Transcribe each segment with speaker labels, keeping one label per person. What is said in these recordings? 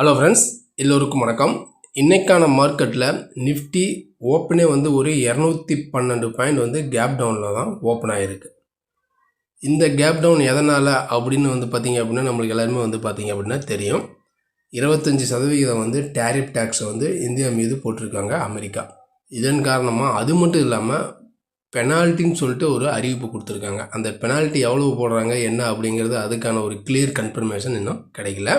Speaker 1: Hello friends எல்லோருக்கும் வணக்கம். இன்றைக்கான மார்க்கெட்டில் நிஃப்டி ஓப்பனே வந்து ஒரு இரநூத்தி பன்னெண்டு பாயிண்ட் வந்து கேப் டவுனில் தான் ஓப்பன் ஆகிருக்கு இந்த கேப் டவுன் எதனால் அப்படின்னு வந்து பார்த்தீங்க அப்படின்னா நம்மளுக்கு எல்லாருமே வந்து பார்த்தீங்க அப்படின்னா தெரியும். இருபத்தஞ்சி சதவிகிதம் வந்து டேரிஃப் டேக்ஸை வந்து இந்தியா மீது போட்டிருக்காங்க அமெரிக்கா. இதன் காரணமாக அது மட்டும் இல்லாமல் பெனால்ட்டின்னு சொல்லிட்டு ஒரு அறிவிப்பு கொடுத்துருக்காங்க. அந்த பெனால்ட்டி எவ்வளவு போடுறாங்க என்ன அப்படிங்கிறது அதுக்கான ஒரு கிளியர் கன்ஃபர்மேஷன் இன்னும் கிடைக்கல.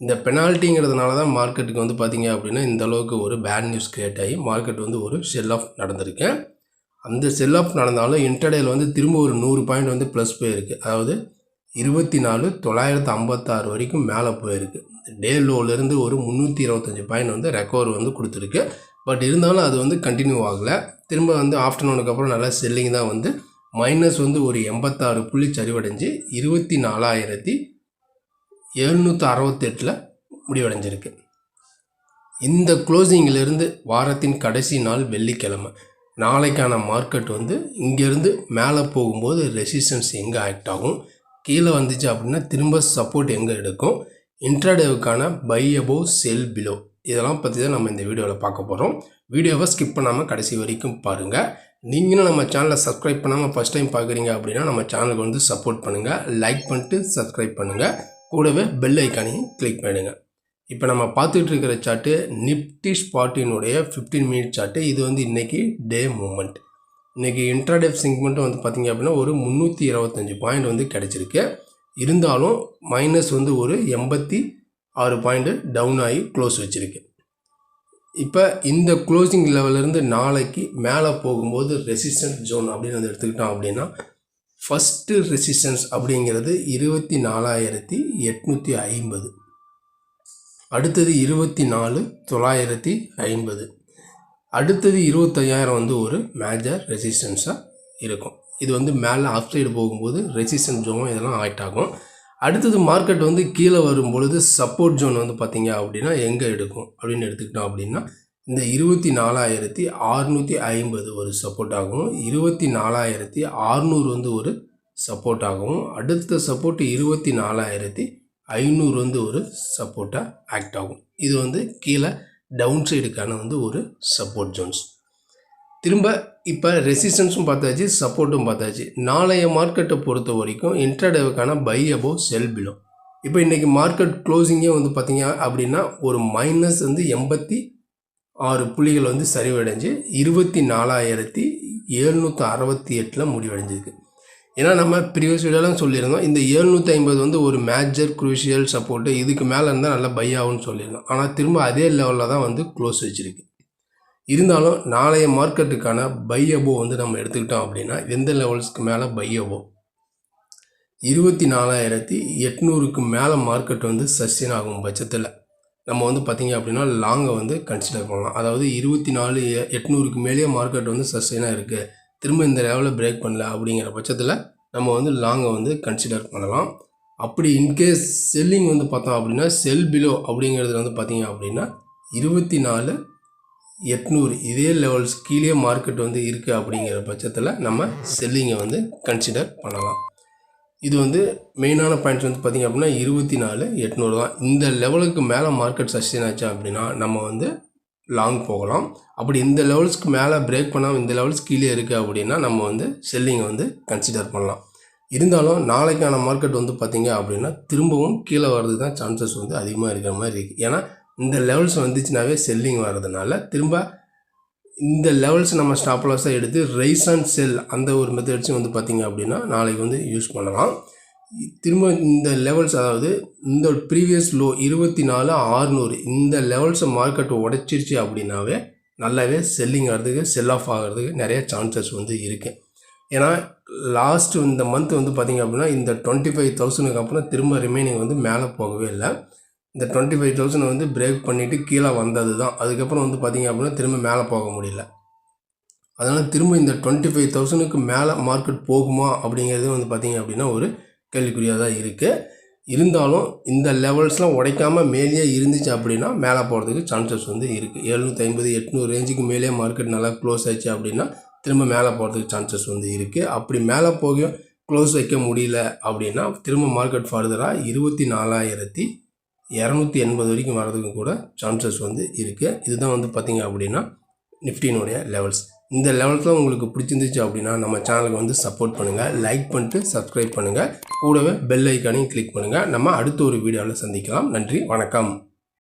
Speaker 1: இந்த பெனால்ட்டிங்கிறதுனால தான் மார்க்கெட்டுக்கு வந்து பார்த்தீங்க அப்படின்னா இந்த அளவுக்கு ஒரு பேட் நியூஸ் கிரியேட் ஆகி மார்க்கெட் வந்து ஒரு செல் ஆஃப் நடந்திருக்கு. அந்த செல் ஆஃப் நடந்தாலும் இன்டர்டேயில் வந்து திரும்ப ஒரு நூறு பாயிண்ட் வந்து ப்ளஸ் போயிருக்கு. அதாவது இருபத்தி நாலு தொள்ளாயிரத்து ஐம்பத்தாறு வரைக்கும் மேலே போயிருக்கு. டே லோலேருந்து ஒரு முந்நூற்றி இருபத்தஞ்சி பாயிண்ட் வந்து ரெக்கவர் வந்து கொடுத்துருக்கு. பட் இருந்தாலும் அது வந்து கண்டினியூ ஆகலை. திரும்ப வந்து ஆஃப்டர்நூனுக்கு அப்புறம் நல்லா செல்லிங் தான் வந்து மைனஸ் வந்து ஒரு எண்பத்தாறு புள்ளி சரிவடைஞ்சு இருபத்தி நாலாயிரத்தி எழுநூற்றி அறுபத்தெட்டில் முடிவடைஞ்சிருக்கு. இந்த க்ளோசிங்கிலிருந்து வாரத்தின் கடைசி நாள் வெள்ளிக்கிழமை. நாளைக்கான மார்க்கெட் வந்து இங்கேருந்து மேலே போகும்போது ரெசிஸ்டன்ஸ் எங்கே ஆக்ட் ஆகும்? கீழே வந்துச்சு அப்படின்னா திரும்ப சப்போர்ட் எங்கே எடுக்கும்? இன்ட்ராடேவுக்கான பை அபோவ் செல் பிலோ இதெல்லாம் பற்றி தான் நம்ம இந்த வீடியோவில் பார்க்க போகிறோம் வீடியோவை ஸ்கிப் பண்ணாமல் கடைசி வரைக்கும் பாருங்கள் நீங்களும் நம்ம சேனலை சப்ஸ்கிரைப் பண்ணாமல் ஃபஸ்ட் டைம் பார்க்குறீங்க அப்படின்னா நம்ம சேனலுக்கு வந்து சப்போர்ட் பண்ணுங்கள் லைக் பண்ணிட்டு சப்ஸ்கிரைப் பண்ணுங்கள் கூடவே பெல் ஐக்கானையும் கிளிக் பண்ணிடுங்க. இப்போ நம்ம பார்த்துட்டு இருக்கிற சார்ட்டு நிப்டி ஸ்பாட்டினுடைய ஃபிஃப்டீன் மினிட் சார்ட்டு இது வந்து இன்றைக்கி டே மூமெண்ட் இன்றைக்கி இன்ட்ராடே சிங்மெண்ட்டும் வந்து பார்த்திங்க அப்படின்னா ஒரு முந்நூற்றி இருபத்தஞ்சி பாயிண்ட் வந்து கிடச்சிருக்கு. இருந்தாலும் மைனஸ் வந்து ஒரு எண்பத்தி ஆறு பாயிண்ட்டு டவுன் ஆகி க்ளோஸ் வச்சுருக்கு. இப்போ இந்த க்ளோசிங் லெவலேருந்து நாளைக்கு மேலே போகும்போது ரெசிஸ்டன்ஸ் ஜோன் அப்படின்னு வந்து எடுத்துக்கிட்டோம் அப்படின்னா ஃபஸ்ட்டு ரெசிஸ்டன்ஸ் அப்படிங்கிறது இருபத்தி நாலாயிரத்தி எட்நூற்றி ஐம்பது. அடுத்தது இருபத்தி நாலு தொள்ளாயிரத்தி ஐம்பது. அடுத்தது இருபத்தையாயிரம் வந்து ஒரு மேஜர் ரெசிஸ்டன்ஸாக இருக்கும். இது வந்து மேலே ஆஃப் சைடு போகும்போது ரெசிஸ்டன்ஸ் ஜோன் இதெல்லாம் ஆக்ட் ஆகும். அடுத்தது மார்க்கெட் வந்து கீழே வரும் பொழுது சப்போர்ட் ஜோன் வந்து பார்த்தீங்க அப்படின்னா எங்கே எடுக்கும் அப்படின்னு எடுத்துக்கிட்டோம் அப்படின்னா இந்த இருபத்தி நாலாயிரத்தி அறுநூற்றி ஐம்பது ஒரு சப்போர்ட் ஆகும் இருபத்தி நாலாயிரத்தி அறுநூறு வந்து ஒரு சப்போர்ட் ஆகும் அடுத்த சப்போர்ட் இருபத்தி நாலாயிரத்தி ஐநூறு வந்து ஒரு சப்போர்ட்டாக ஆக்ட் ஆகும். இது வந்து கீழே டவுன் சைடுக்கான வந்து ஒரு சப்போர்ட் ஜோன்ஸ் திரும்ப இப்போ ரெசிஸ்டன்ஸும் பார்த்தாச்சு சப்போர்ட்டும் பார்த்தாச்சு. நாளைய மார்க்கெட்டை பொறுத்த வரைக்கும் இன்ட்ராடேவுக்கான பை அபோவ் செல் பிலோ இப்போ இன்றைக்கி மார்க்கெட் க்ளோசிங்கே வந்து பார்த்திங்க அப்படின்னா ஒரு மைனஸ் வந்து எண்பத்தி ஆறு புள்ளிகள் வந்து சரிவடைஞ்சு இருபத்தி நாலாயிரத்தி எழுநூற்றி அறுபத்தி எட்டில் முடிவடைஞ்சிருக்கு. ஏன்னா நம்ம ப்ரீவியஸ் வீடியோலாம் சொல்லியிருந்தோம் இந்த ஏழ்நூற்றி ஐம்பது வந்து ஒரு மேஜர் குரூஷியல் சப்போர்ட்டு இதுக்கு மேலே இருந்தால் நல்லா பை ஆகும்னு சொல்லியிருந்தோம். ஆனால் திரும்ப அதே லெவலில் தான் வந்து க்ளோஸ் வச்சுருக்கு. இருந்தாலும் நாளைய மார்க்கெட்டுக்கான பை அபோ வந்து நம்ம எடுத்துக்கிட்டோம் அப்படின்னா எந்த லெவல்ஸ்க்கு மேலே பை அபோ இருபத்தி நாலாயிரத்தி எட்நூறுக்கு மேலே மார்க்கெட் வந்து சஸ்டெயின் ஆகும் பட்சத்தில். நம்ம வந்து பார்த்திங்க அப்படின்னா லாங்கை வந்து கன்சிடர் பண்ணலாம். அதாவது இருபத்தி நாலு எட்நூறுக்கு மேலேயே மார்க்கெட் வந்து சஸ்டெயினாக இருக்குது திரும்ப இந்த லெவலில் பிரேக் பண்ணல அப்படிங்கிற பட்சத்தில் நம்ம வந்து லாங்கை வந்து கன்சிடர் பண்ணலாம். அப்படி இன்கேஸ் செல்லிங் வந்து பார்த்தோம் அப்படின்னா செல் பிலோ அப்படிங்கிறது வந்து பார்த்திங்க அப்படின்னா இருபத்தி நாலு எட்நூறு இதே லெவல்ஸ் கீழே மார்க்கெட் வந்து இருக்குது அப்படிங்கிற பட்சத்தில் நம்ம செல்லிங்கை வந்து கன்சிடர் பண்ணலாம். இது வந்து மெயினான பாயிண்ட்ஸ் வந்து பார்த்திங்க அப்படின்னா இருபத்தி நாலு எட்நூறு தான். இந்த லெவலுக்கு மேலே மார்க்கெட் சஸ்டெயின் ஆச்சு அப்படின்னா நம்ம வந்து லாங் போகலாம். அப்படி இந்த லெவல்ஸ்க்கு மேலே பிரேக் பண்ணாமல் இந்த லெவல்ஸ் கீழே இருக்குது அப்படின்னா நம்ம வந்து செல்லிங்கை வந்து கன்சிடர் பண்ணலாம். இருந்தாலும் நாளைக்கான மார்க்கெட் வந்து பார்த்திங்க அப்படின்னா திரும்பவும் கீழே வர்றதுக்கு தான் சான்சஸ் வந்து அதிகமாக இருக்கிற மாதிரி இருக்குது ஏன்னா இந்த லெவல்ஸ் வந்துச்சுனாவே செல்லிங் வர்றதுனால திரும்ப இந்த லெவல்ஸ் நம்ம ஸ்டாப் லாஸாக எடுத்து ரைஸ் அண்ட் செல் அந்த ஒரு மெத்தட்ஸும் வந்து பார்த்திங்க அப்படின்னா நாளைக்கு வந்து யூஸ் பண்ணலாம். திரும்ப இந்த லெவல்ஸ் அதாவது இந்த ப்ரீவியஸ் லோ இருபத்தி நாலு ஆறுநூறு இந்த லெவல்ஸை மார்க்கெட் உடச்சிருச்சு அப்படின்னாவே நல்லாவே செல்லிங் ஆகிறதுக்கு செல் ஆஃப் ஆகிறதுக்கு நிறைய சான்சஸ் வந்து இருக்குது ஏன்னா லாஸ்ட் இந்த மந்த் வந்து பார்த்திங்க அப்படின்னா இந்த டுவெண்ட்டி ஃபைவ் தௌசண்ட்க்கு அப்புறம் திரும்ப ரிமைனிங் வந்து மேலே போகவே இல்லை. இந்த டுவெண்ட்டி ஃபைவ் தௌசண்ட் வந்து பிரேக் பண்ணிவிட்டு கீழே வந்தது தான் அதுக்கப்புறம் வந்து பார்த்திங்க அப்படின்னா திரும்ப மேலே போக முடியல. அதனால் திரும்ப இந்த டுவெண்ட்டி ஃபைவ் தௌசண்ட்க்கு மேலே மார்க்கெட் போகுமா அப்படிங்கிறது வந்து பார்த்திங்க அப்படின்னா ஒரு கேள்விக்குறியாக தான் இருக்குது இருந்தாலும் இந்த லெவல்ஸ்லாம் உடைக்காம மேலேயே இருந்துச்சு அப்படின்னா மேலே போகிறதுக்கு சான்சஸ் வந்து இருக்குது எழுநூற்றி ஐம்பது எட்நூறு ரேஞ்சுக்கு மேலே மார்க்கெட் நல்லா க்ளோஸ் ஆச்சு அப்படின்னா திரும்ப மேலே போகிறதுக்கு சான்சஸ் வந்து இருக்குது அப்படி மேலே போக க்ளோஸ் வைக்க முடியல அப்படின்னா திரும்ப மார்க்கெட் ஃபர்தராக இருபத்தி நாலாயிரத்தி இரநூத்தி எண்பது வரைக்கும் வரதுக்கு கூட சான்சஸ் வந்து இருக்குது இதுதான் வந்து பார்த்திங்க அப்படின்னா நிஃப்டினுடைய லெவல்ஸ் இந்த லெவல்ஸில் உங்களுக்கு பிடிச்சிருந்துச்சு அப்படின்னா நம்ம சேனலுக்கு வந்து சப்போர்ட் பண்ணுங்கள் லைக் பண்ணிட்டு சப்ஸ்கிரைப் பண்ணுங்கள் கூடவே பெல் ஐக்கானையும் கிளிக் பண்ணுங்கள் நம்ம அடுத்த ஒரு வீடியோவில் சந்திக்கலாம். நன்றி வணக்கம்.